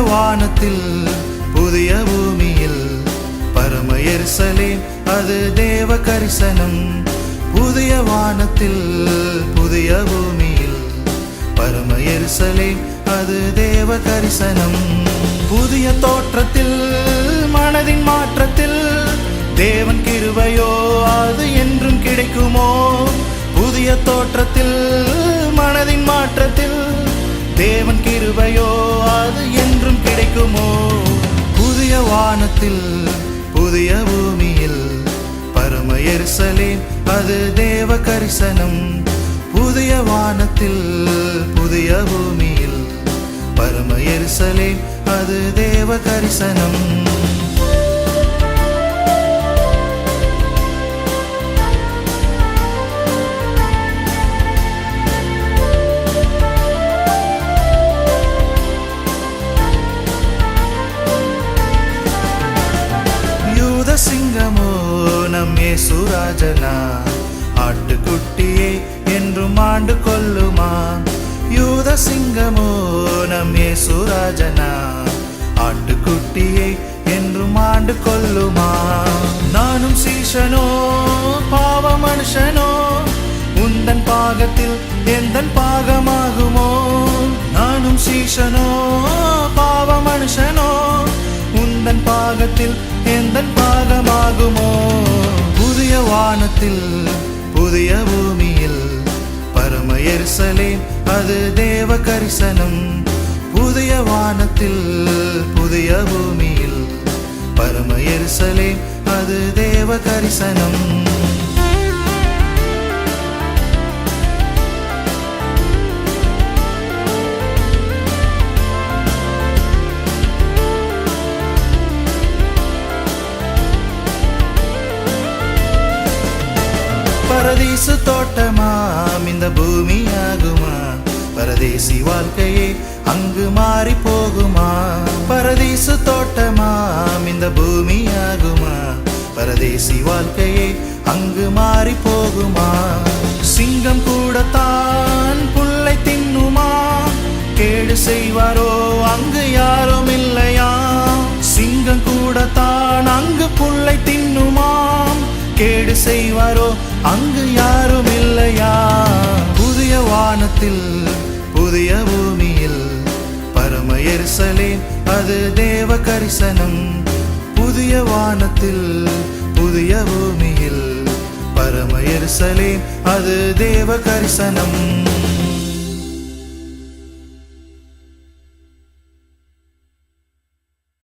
வானத்தில் புதிய பூமியில். பரம எரிசலேம் அது தேவ கரிசனம். புதிய வானத்தில் புதிய பூமியில். பரம எரிசலேம் அது தேவ கரிசனம். புதிய தோற்றத்தில் மனதின் மாற்றத்தில். தேவன் கிருபையோ அது என்றும் கிடைக்குமோ? புதிய தோற்றத்தில் மனதின் மாற்றத்தில். தேவன் கிருபையோ அது என்றும் வானத்தில் புதிய பூமியில் பரம எருசலேம் அது தேவ கரிசனம். புதிய வானத்தில் புதிய பூமியில் பரம எருசலேம் அது தேவ கரிசனம். யூத சிங்கமோ நம் ஏசுராஜனா ஆட்டுக்குட்டியே என்றும் ஆண்டு கொள்ளுமா? யூத சிங்கமோ நம் ஏசுராஜனா ஆட்டுக்குட்டியே என்றும் ஆண்டு கொள்ளுமா? நானும் சீஷனோ பாவ மனுஷனோ உந்தன் பாகத்தில் எந்தன் பாகமாகுமோ? பாகத்தில் எந்த பாகமாகுமோ? புதிய வானத்தில் புதிய பூமியில். பரம எருசலேம் அது தேவ கரிசனம். புதிய வானத்தில் புதிய பூமியில். பரம எருசலேம் அது தேவ கரிசனம். பரதீசு தோட்டமாம் இந்த பூமி ஆகுமா பரதேசி வாழ்க்கையே அங்கு மாறி போகுமா? பரதீசு தோட்டமாம் இந்த பூமி ஆகுமா பரதேசி வாழ்க்கையே அங்கு மாறி போகுமா? சிங்கம் கூடத்தான் புல்லை தின்னுமா? கேடு செய்வாரோ? அங்கு யாரும் இல்லையா? சிங்கம் கூடத்தான் அங்கு புல்லை தின்னுமாம் கேடு செய்வாரோ? அங்கு யாரும் இல்லையா? புதிய வானத்தில் புதிய பூமியில். பரம எருசலேம் அது தேவ கரிசனம். புதிய வானத்தில் புதிய பூமியில். பரம எருசலேம் அது தேவ கரிசனம்.